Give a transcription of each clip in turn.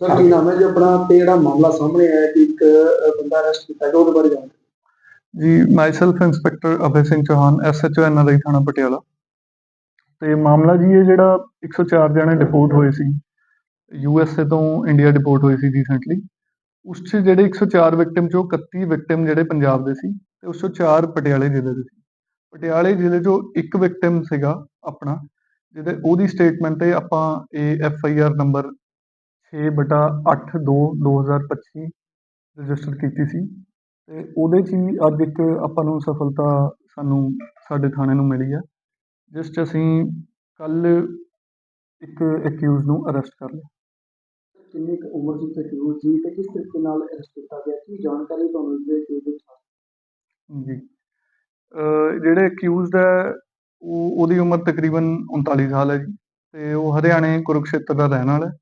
Sir, ਕੀ ਨਾਮ ਹੈ ਜੀ ਆਪਣਾ? ਤੇ ਜਿਹੜਾ ਮਾਮਲਾ ਸਾਹਮਣੇ ਆਇਆ ਕਿ ਇੱਕ ਬੰਦਾ ਅਰੈਸਟ ਕੀਤਾ ਗਿਆ, ਉਹਦੇ ਬਾਰੇ ਜਾਣਕਾਰੀ ਜੀ myself inspector Abhay Singh Chauhan SHO NRI ਥਾਣਾ ਪਟਿਆਲਾ। ਤੇ ਮਾਮਲਾ ਜੀ ਇਹ ਜਿਹੜਾ 104 ਜਣੇ ਡਿਪੋਰਟ ਹੋਏ ਸੀ ਯੂਐਸਏ ਤੋਂ ਇੰਡੀਆ ਡਿਪੋਰਟ ਹੋਏ ਸੀ ਰੀਸੈਂਟਲੀ ਉਸ 'ਚ ਜਿਹੜੇ 104 ਵਿਕਟਿਮ ਚੋਂ 31 ਵਿਕਟਿਮ ਜਿਹੜੇ ਪੰਜਾਬ ਦੇ ਸੀ ਤੇ ਉਸ ਚੋਂ 4 ਪਟਿਆਲੇ ਜ਼ਿਲ੍ਹੇ ਦੇ ਸੀ। ਪਟਿਆਲੇ ਜ਼ਿਲ੍ਹੇ ਚੋਂ ਇੱਕ ਵਿਕਟਿਮ ਸੀਗਾ ਆਪਣਾ, ਜਿਹਦੇ ਉਹਦੀ ਸਟੇਟਮੈਂਟ ਤੇ ਆਪਾਂ ਇਹ F I R number 6/8/2/2025 register ਕੀਤੀ ਸੀ ਤੇ ਉਹਦੇ 'ਚ ਹੀ ਅੱਜ ਇੱਕ ਆਪਾਂ ਨੂੰ ਸਫਲਤਾ ਸਾਨੂੰ ਸਾਡੇ ਥਾਣੇ ਨੂੰ ਮਿਲੀ ਹੈ ਜਿਸ 'ਚ ਅਸੀਂ ਕੱਲ ਇੱਕ ਐਕਿਊਜ਼ ਨੂੰ ਅਰੈਸਟ ਕਰ ਲਿਆ। ਕਿੰਨੀ ਕੁ ਉਮਰ ਸੀ ਤੇ ਕਿਉਂ ਸੀ ਤੇ ਕਿਸ ਤਰੀਕੇ ਨਾਲ ਅਰੈਸਟ ਕੀਤਾ ਗਿਆ? ਕੀ ਜਾਣਕਾਰੀ ਤੁਹਾਨੂੰ ਇਸ ਦੇ ਕੇਸ ਵਿੱਚ ਜੀ। ਅਹ ਜਿਹੜੇ ਅਕਿਊਜ਼ਡ ਹੈ ਉਹ ਉਹਦੀ ਉਮਰ ਤਕਰੀਬਨ 39 ਸਾਲ ਹੈ ਜੀ ਤੇ ਉਹ ਹਰਿਆਣੇ ਕੁਰੂਕਸ਼ੇਤਰ ਦਾ ਰਹਿਣ ਵਾਲਾ ਹੈ।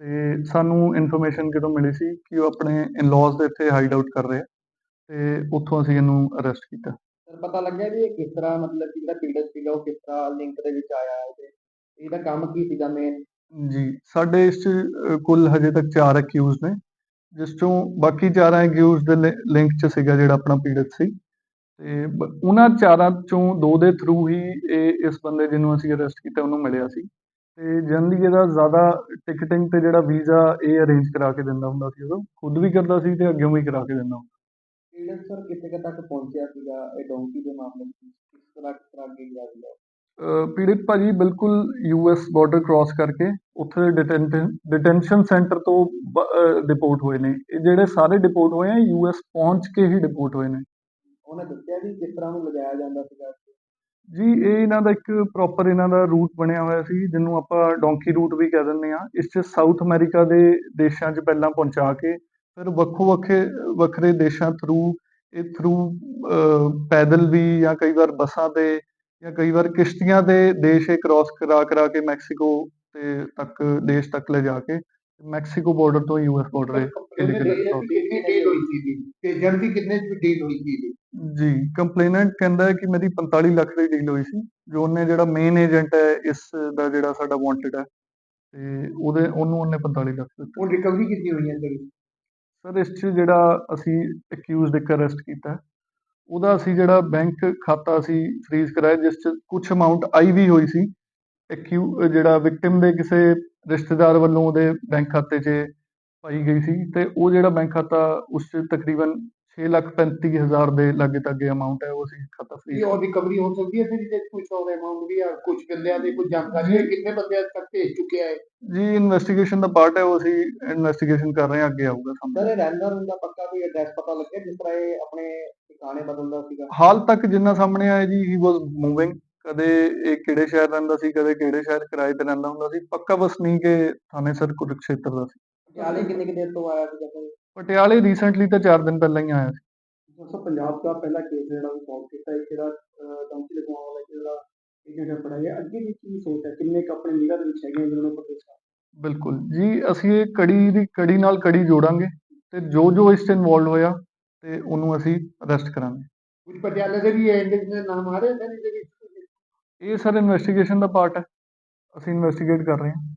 ਤੇ ਸਾਨੂੰ ਇਨਫੋਰਮੇਸ਼ਨ ਜਦੋਂ ਮਿਲੀ ਸੀ ਕਿ ਉਹ ਆਪਣੇ ਇਨ-ਲॉज ਦੇ ਇੱਥੇ ਹਾਈਡ ਆਊਟ ਕਰ ਰਿਹਾ ਤੇ ਉੱਥੋਂ ਅਸੀਂ ਇਹਨੂੰ ਅਰੈਸਟ ਕੀਤਾ। ਪਤਾ ਲੱਗਿਆ ਵੀ ਇਹ ਕਿਸ ਤਰ੍ਹਾਂ ਮਤਲਬ ਕਿ ਜਿਹੜਾ ਪੀੜਤ ਸੀਗਾ ਉਹ ਕਿਸ ਤਰ੍ਹਾਂ ਲਿੰਕ ਦੇ ਵਿੱਚ ਆਇਆ ਹੈ ਤੇ ਇਹਦਾ ਕੰਮ ਕੀ ਸੀਗਾ ਮੇਨ ਜੀ ਸਾਡੇ ਇਸ 'ਚ ਕੁੱਲ ਹਜੇ ਤੱਕ 4 ਅਕਿਊਜ਼ ਨੇ ਜਿਸ ਚੋਂ ਬਾਕੀ ਚਾਰਾਂ ਅਕਿਊਜ਼ ਦੇ ਲਿੰਕ 'ਚ ਸੀਗਾ ਜਿਹੜਾ ਆਪਣਾ ਪੀੜਤ ਸੀ। ਤੇ ਉਹਨਾਂ ਚਾਰਾਂ ਚੋਂ ਦੋ ਦੇ ਥਰੂ ਹੀ ਇਹ ਇਸ ਬੰਦੇ ਜਿਹਨੂੰ ਅਸੀਂ ਅਰੈਸਟ ਕੀਤਾ ਉਹਨੂੰ ਮਿਲਿਆ ਸੀ। ਤੇ ਜਨਰਲੀ ਇਹਦਾ ਜ਼ਿਆਦਾ ਟਿਕਟਿੰਗ ਤੇ ਜਿਹੜਾ ਵੀਜ਼ਾ ਇਹ ਅਰੇਂਜ ਕਰਾ ਕੇ ਦਿੰਦਾ ਹੁੰਦਾ ਸੀ ਉਦੋਂ ਖੁਦ ਵੀ ਕਰਦਾ ਸੀ ਤੇ ਅੱਗੇ ਵੀ ਕਰਾ ਕੇ ਦਿੰਦਾ ਹੁੰਦਾ। ਸਰ ਕਿੱਥੇ ਕੁ ਤੱਕ ਪਹੁੰਚਿਆ ਸੀਗਾ? ਇਹ ਡੋਂਕੀ ਦੇ ਮਾਮਲੇ ਵਿੱਚ ਕਿਸ ਤਰ੍ਹਾਂ ਕਿਸ ਤਰ੍ਹਾਂ ਅੱਗੇ ਗਿਆ ਸੀਗਾ ਪੀੜਿਤ ਭਾਜੀ ਬਿਲਕੁਲ ਯੂਐਸ ਬਾਰਡਰ ਕ੍ਰਾਸ ਕਰਕੇ ਉੱਥੇ ਡਿਟੈਂਸ਼ਨ ਸੈਂਟਰ ਤੋਂ ਡਿਪੋਰਟ ਹੋਏ ਨੇ। ਇਹ ਜਿਹੜੇ ਸਾਰੇ ਡਿਪੋਰਟ ਹੋਏ ਆ ਯੂਐਸ ਪਹੁੰਚ ਕੇ ਹੀ ਡਿਪੋਰਟ ਹੋਏ ਨੇ। ਉਹਨੇ ਦੱਸਿਆ ਵੀ ਕਿਸ ਤਰ੍ਹਾਂ ਨੂੰ ਲਗਾਇਆ ਜਾਂਦਾ ਸੀਗਾ? ਜੀ ਇਹ ਇਹਨਾਂ ਦਾ ਇੱਕ ਪ੍ਰੋਪਰ ਇਹਨਾਂ ਦਾ ਰੂਟ ਬਣਿਆ ਹੋਇਆ ਸੀ ਜਿਹਨੂੰ ਆਪਾਂ ਡੋਂਕੀ ਰੂਟ ਵੀ ਕਹਿ ਦਿੰਦੇ ਆ ਇਸ 'ਚ ਸਾਊਥ ਅਮਰੀਕਾ ਦੇ ਦੇਸ਼ਾਂ 'ਚ ਪਹਿਲਾਂ ਪਹੁੰਚਾ ਕੇ ਫਿਰ ਵੱਖੋ ਵੱਖਰੇ ਵੱਖਰੇ ਦੇਸ਼ਾਂ ਥਰੂ ਇਹ ਥਰੂ ਪੈਦਲ ਵੀ ਜਾਂ ਕਈ ਵਾਰ ਬੱਸਾਂ ਤੇ ਜਾਂ ਕਈ ਵਾਰ ਕਿਸ਼ਤੀਆਂ ਤੇ ਦੇਸ਼ ਇਹ ਕ੍ਰਾਸ ਕਰਾ ਕਰਾ ਕੇ ਮੈਕਸੀਕੋ ਤੇ ਤੱਕ ਦੇਸ਼ ਤੱਕ ਲੈ ਜਾ ਕੇ ਮੈਕਸੀਕੋ ਬਾਰਡਰ ਤੋਂ ਯੂਐਸ ਬਾਰਡਰ ਕਿੰਨੀ ਡੀਲ ਹੋਈ ਸੀ ਤੇ ਜਲਦੀ ਕਿੰਨੇ ਚ ਡੀਲ ਹੋਈ ਸੀ ਜੀ ਕੰਪਲੇਨੈਂਟ ਕਹਿੰਦਾ ਹੈ ਕਿ ਮੇਰੀ 45 ਲੱਖ ਦੀ ਡੀਲ ਹੋਈ ਸੀ ਜੋ ਉਹਨੇ ਜਿਹੜਾ ਮੇਨ ਏਜੰਟ ਹੈ ਇਸ ਦਾ ਜਿਹੜਾ ਸਾਡਾ ਵਾਂਟਡ ਹੈ ਤੇ ਉਹਦੇ ਉਹਨੂੰ ਉਹਨੇ 45 ਲੱਖ ਦਿੱਤੇ। ਉਹ ਰਿਕਵਰੀ ਕੀਤੀ ਹੋਈ ਹੈ ਸਰ ਸਰ ਇਸ 'ਚ ਜਿਹੜਾ ਅਸੀਂ ਅਕਿਊਜ਼ਡ ਇੱਕ ਅਰੈਸਟ ਕੀਤਾ ਉਹਦਾ ਅਸੀਂ ਜਿਹੜਾ ਬੈਂਕ ਖਾਤਾ ਅਸੀਂ ਫ੍ਰੀਜ਼ ਕਰਾਇਆ ਜਿਸ 'ਚ ਕੁਝ ਅਮਾਉਂਟ ਆਈ ਵੀ ਹੋਈ ਸੀ ਅਕਿਊ ਜਿਹੜਾ ਵਿਕਟਿਮ ਦੇ ਕਿਸੇ ਰਿਸ਼ਤੇਦਾਰ ਵੱਲੋਂ ਉਹਦੇ ਬੈਂਕ ਖਾਤੇ 'ਚ ਪਾਈ ਗਈ ਸੀ ਤੇ ਉਹ ਜਿਹੜਾ ਬੈਂਕ ਖਾਤਾ ਉਸ 'ਚ ਤਕਰੀਬਨ 6 ਲੱਖ 35 ਹਜ਼ਾਰ ਦੇ ਲਾਗੇ ਤਾਗੇ ਅਮਾਉਂਟ ਹੈ ਉਹ ਅਸੀਂ ਖਾਤਾ ਕੀ ਫ੍ਰੀਜ਼ ਉਹ ਰਿਕਵਰੀ ਹੋ ਸਕਦੀ ਹੈ ਫਿਰ ਜੇ ਕੁਝ ਹੋਵੇ ਅਮਾਉਂਟ ਵੀ ਆ ਕੁਝ ਬੰਦਿਆਂ ਦੀ ਕੋਈ ਜਾਣਕਾਰੀ ਹੈ ਕਿੰਨੇ ਬੰਦਿਆਂ ਤੱਕ ਭੇਜ ਚੁੱਕਿਆ ਹੈ ਜੀ ਇਨਵੈਸਟੀਗੇਸ਼ਨ ਦਾ ਪਾਰਟ ਹੈ ਉਹ ਅਸੀਂ ਇਨਵੈਸਟੀਗੇਸ਼ਨ ਕਰ ਰਹੇ ਹਾਂ ਅੱਗੇ ਆਊਗਾ ਸਾਹਮਣੇ ਸਰ ਇਹ ਰਹਿੰਦਾ ਹੁੰਦਾ ਪੱਕਾ ਕੋਈ ਐਡਰੈਸ ਪਤਾ ਲੱਗਿਆ ਜਿਸ ਤਰ੍ਹਾਂ ਇਹ ਆਪਣੇ ਟਿਕਾਣੇ ਬਦਲਦਾ ਸੀਗਾ? ਹਾਲ ਤੱਕ ਜਿੰਨਾ ਸਾਹਮਣੇ ਆਇਆ ਜੀ ਹੀ ਵਾਸ ਮੂਵਿੰਗ ਕਦੇ ਇਹ ਕਿਹੜੇ ਸ਼ਹਿਰ ਰਹਿੰਦਾ ਸੀ ਕਦੇ ਕਿਹੜੇ ਸ਼ਹਿਰ ਕਿਰਾਏ ਤੇ ਰਹਿੰਦਾ ਹੁੰਦਾ ਸੀ। ਪੱਕਾ ਵਸਨੀਕ ਇਹ ਥਾਣੇ ਸਰ ਕੁਰੂਕਸ਼ੇਤਰ ਦਾ ਸੀ। ਪਟਿਆਲੇ ਕਿੰਨੇ ਕਿ ਦੇਰ ਤੋਂ ਆਇਆ ਸੀਗਾ ਸਰ ਪਟਿਆਲੇ ਰੀਸੈਂਟਲੀ ਤਾਂ 4 ਦਿਨ ਪਹਿਲਾਂ ਹੀ ਆਇਆ ਸੀ। ਦੋਸਤੋ ਪੰਜਾਬ ਦਾ ਪਹਿਲਾ ਕੇਸ ਜਿਹੜਾ ਉਹ ਸੋਲਵ ਕੀਤਾ ਹੈ ਜਿਹੜਾ ਡੌਂਕੀ ਲਗਵਾਉਣ ਵਾਲਾ ਜਿਹੜਾ ਇਹ ਜਿਹੜਾ ਪੜਾਇਆ ਅੱਗੇ ਦੀ ਕੀ ਸੋਚ ਹੈ? ਕਿੰਨੇ ਕ ਆਪਣੇ ਨਿਗਾਹ ਦੇ ਵਿੱਚ ਹੈਗੇ ਜਿਹਨਾਂ ਨੂੰ ਹੈ ਬਿਲਕੁਲ ਜੀ ਅਸੀਂ ਇਹ ਕੜੀ ਦੀ ਕੜੀ ਨਾਲ ਕੜੀ ਜੋੜਾਂਗੇ ਤੇ ਜੋ ਜੋ ਇਸ 'ਚ ਇਨਵੋਲਡ ਹੋਇਆ ਤੇ ਉਹਨੂੰ ਅਸੀਂ ਅਰੈਸਟ ਕਰਾਂਗੇ। ਕੁਝ ਪਟਿਆਲੇ ਦੇ ਵੀ ਇਹਦੇ ਵਿੱਚ ਨਾਮ ਆ ਰਹੇ ਨੇ ਇਹਦੇ ਵਿੱਚ ਇਹ ਸਰ ਇਨਵੈਸਟੀਗੇਸ਼ਨ ਦਾ ਪਾਰਟ ਹੈ। ਅਸੀਂ ਇਨਵੈਸਟੀਗੇਟ ਕਰ ਰਹੇ ਹਾਂ।